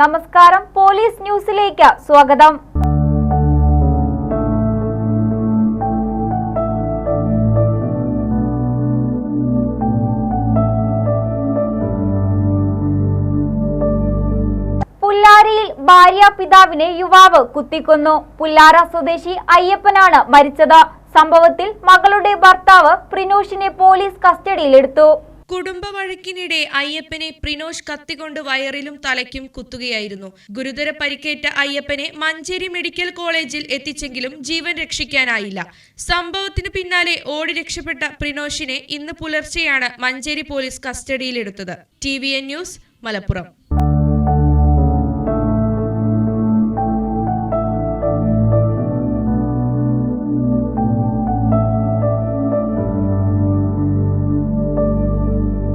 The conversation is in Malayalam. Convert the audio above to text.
നമസ്കാരം. പോലീസ് ന്യൂസിലേക്ക് സ്വാഗതം. പുല്ലാരയിൽ ഭാര്യ പിതാവിനെ യുവാവ് കുത്തിക്കൊന്നു. പുല്ലാര സ്വദേശി അയ്യപ്പനാണ് മരിച്ചത്. സംഭവത്തിൽ മകളുടെ ഭർത്താവ് പ്രിനോഷിനെ പോലീസ് കസ്റ്റഡിയിലെടുത്തു. കുടുംബ വഴക്കിനിടെ അയ്യപ്പനെ പ്രിനോഷ് കത്തിക്കൊണ്ട് വയറിലും തലയ്ക്കും കുത്തുകയായിരുന്നു. ഗുരുതര പരിക്കേറ്റ അയ്യപ്പനെ മഞ്ചേരി മെഡിക്കൽ കോളേജിൽ എത്തിച്ചെങ്കിലും ജീവൻ രക്ഷിക്കാനായില്ല. സംഭവത്തിന് പിന്നാലെ ഓടി രക്ഷപ്പെട്ട പ്രിനോഷിനെ ഇന്ന് പുലർച്ചെയാണ് മഞ്ചേരി പോലീസ് കസ്റ്റഡിയിലെടുത്തത്. T V N news Malappuram.